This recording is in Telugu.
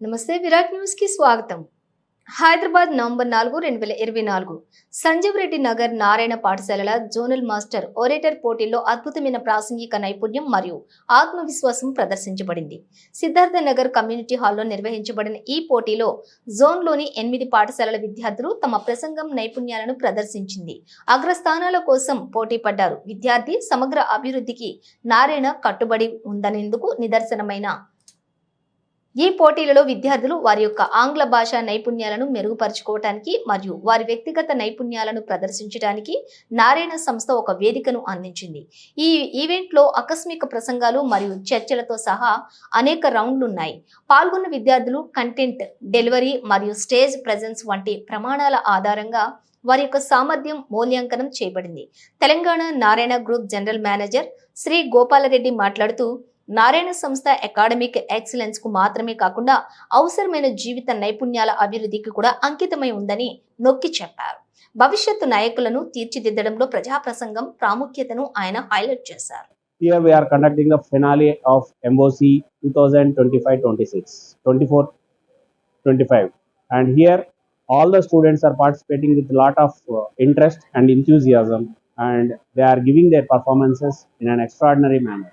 నమస్తే విరాట్ న్యూస్కి స్వాగతం. హైదరాబాద్ నవంబర్ నాలుగు రెండు వేల ఇరవై నాలుగు. సంజీవ్ రెడ్డి నగర్ నారాయణ పాఠశాలల జోనల్ మాస్టర్ ఒరేటర్ పోటీల్లో అద్భుతమైన ప్రాసంగిక నైపుణ్యం మరియు ఆత్మవిశ్వాసం ప్రదర్శించబడింది. సిద్ధార్థ నగర్ కమ్యూనిటీ హాల్లో నిర్వహించబడిన ఈ పోటీలో జోన్లోని ఎనిమిది పాఠశాలల విద్యార్థులు తమ ప్రసంగం నైపుణ్యాలను ప్రదర్శించింది. అగ్రస్థానాల కోసం పోటీ పడ్డారు. విద్యార్థి సమగ్ర అభివృద్ధికి నారాయణ కట్టుబడి ఉందనేందుకు నిదర్శనమైన ఈ పోటీలలో విద్యార్థులు వారి యొక్క ఆంగ్ల భాష నైపుణ్యాలను మెరుగుపరుచుకోవటానికి మరియు వారి వ్యక్తిగత నైపుణ్యాలను ప్రదర్శించడానికి నారాయణ సంస్థ ఒక వేదికను అందించింది. ఈ ఈవెంట్లో ఆకస్మిక ప్రసంగాలు మరియు చర్చలతో సహా అనేక రౌండ్లు ఉన్నాయి పాల్గొన్న విద్యార్థులు కంటెంట్ డెలివరీ మరియు స్టేజ్ ప్రెజెన్స్ వంటి ప్రమాణాల ఆధారంగా వారి యొక్క సామర్థ్యం మూల్యాంకనం చేయబడింది. Telangana Narayana group general manager Shri Gopala Reddy మాట్లాడుతూ నారాయణ సంస్థ అకాడమిక్ ఎక్సలెన్స్కు మాత్రమే కాకుండా అవసరమైన జీవిత నైపుణ్యాల అభివృద్ధికి కూడా అంకితమై ఉందని నొక్కి చెప్పారు భవిష్యత్తు నాయకులను తీర్చిదిద్దడంలో ప్రజా ప్రసంగం ప్రాముఖ్యతను ఆయన హైలైట్ చేశారు Here we are conducting the finale of MOC 2025-26, 24-25. And here all the students are participating with a lot of uh, interest and enthusiasm and they are giving their performances in an extraordinary manner.